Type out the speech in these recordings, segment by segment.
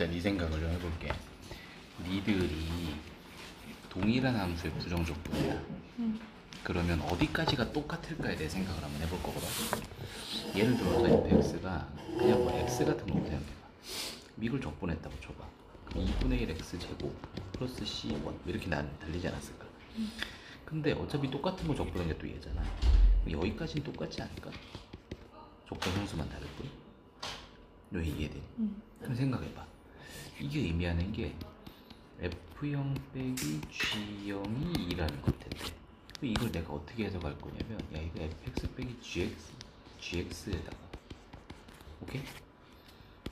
일단 이 생각을 좀 해볼게. 니들이 동일한 함수의 부정적분이야. 그러면 어디까지가 똑같을까에 대해 생각을 한번 해볼 거거든. 예를 들어서 fx가 그냥 뭐 x 같은 거 생각해봐. 미글 적분했다고 쳐봐. 그럼 2분의 1 x 제곱 플러스 c1 이렇게 난 달리지 않았을까? 근데 어차피 똑같은 거 적분한 게 또 얘잖아. 여기까지는 똑같지 않을까? 적분 형수만 다를 뿐. 너 이해돼? 응. 그럼 생각해봐. 이게 의미하는 게 F0 빼기 G0이 2라는 것 텐데. 이걸 내가 어떻게 해석할 거냐면, 야, 이거 fx 빼기 gx, gx에다가, 오케이?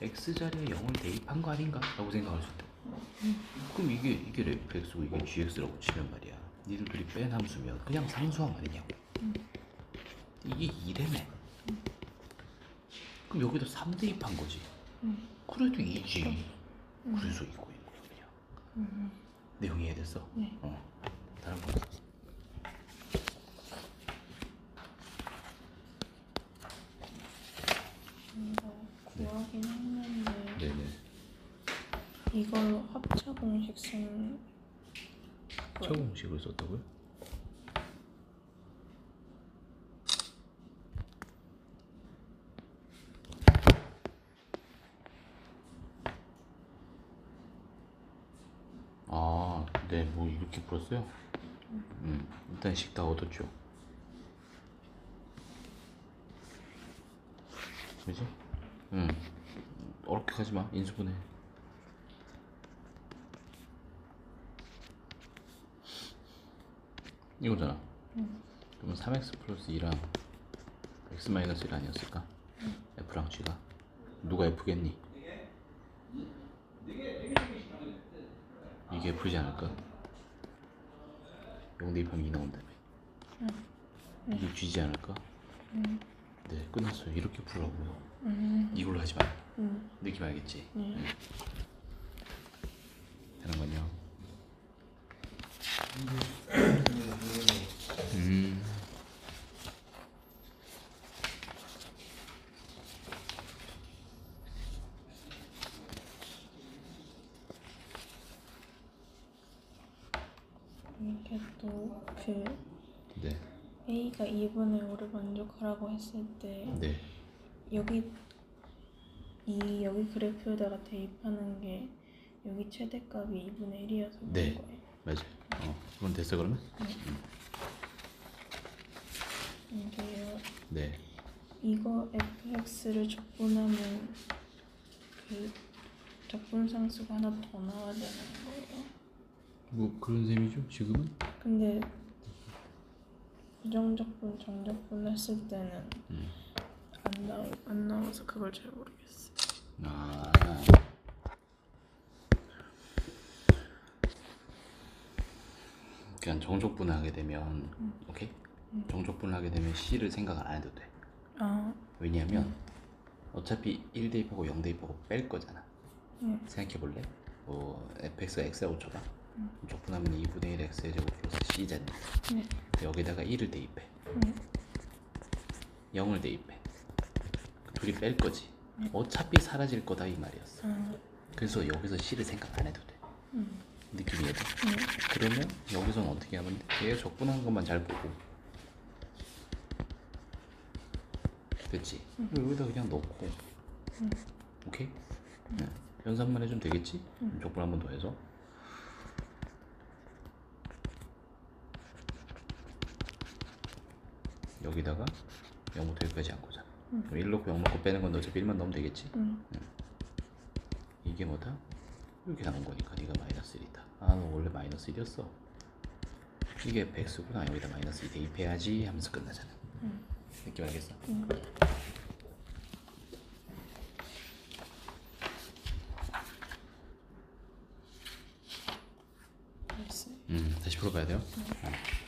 x 자리에 0을 대입한 거 아닌가? 라고 생각할 수 있다. 그럼 이게, 이게 fx고 이게 gx라고 치면 말이야. 니들 둘이 뺀 함수면 그냥 상수함 아니냐고. 이게 2래매. 그럼 여기다 3 대입한 거지. 응. 그래도 2지. 그래서 이거 있는 그냥. 응. 내용 이해됐어? 네. 어. 다른 거. 이거 구하긴 했는데 네네. 이걸로 합차 공식 쓴 거예요. 처공식을 썼다고요? 아, 네, 뭐 이렇게 풀었어요? 음, 일단 식다 얻었죠. 그지? 음, 어렵게 가지 마. 인수분해. 이거잖아. 응. 그러면 3x 플러스 2랑 x 마이너스 1 아니었을까? f랑 g가 누가 f겠니? 이게 f지 않을까? 0 대입하면 2 나온다며 이게 g지 않을까? 응. 네 끝났어요 이렇게 풀라고요 응. 이걸로 하지 마 응. 느낌 알겠지? 응. 다른 건요? 이게 또 그 네. A가 2분의 5를 만족하라고 했을 때 네. 여기 이 여기 그래프에다가 대입하는 게 여기 최대값이 2분의 1이어서 그런 네. 거예요. 맞아. 어, 그건 됐어 그러면? 이게요. 네. 이거 fx를 적분하면 그 적분 상수가 하나 더 나와야 되는 거예요. 뭐 그런 셈이죠 지금은? 근데 부정적분, 정적분 했을 때는 음. 안 나오 안 나와서 그걸 잘 모르겠어. 아. 그냥 정적분을 하게 되면 오케이? 정적분을 하게 되면 C를 생각을 안 해도 돼. 아, 왜냐하면 어차피 1 대입하고 0 대입하고 뺄 거잖아. 응. 생각해 볼래? 뭐 fx가 x라고 쳐봐. 적분하면 2분의 1 x의 제곱 플러스 c잖니. 네. 여기다가 1을 대입해. 응. 0을 대입해. 둘이 뺄 거지. 어차피 사라질 거다 이 말이었어. 아, 그래서 여기서 c를 생각 안 해도 돼. 응. 느낌이 해도. 응. 그러면 여기서는 어떻게 하면 돼? 얘 적분한 것만 잘 보고. 됐지? 여기다 그냥 넣고. 응. 오케이? 네. 연산만 해주면 되겠지? 적분 한 번 더 해서. 여기다가 0부터 여기까지 한 거잖아. 그럼 1 넣고 0 넣고 빼는 건 어차피 1만 넣으면 되겠지? 응. 이게 뭐다? 이렇게 나온 거니까 네가 마이너스 1이다. 아, 너 원래 마이너스 1이었어. 이게 백수구나. 여기다 마이너스 2 대입해야지 하면서 끝나잖아. 응. 느낌 알겠어? 응. 음, 다시 풀어봐야 돼요. 어.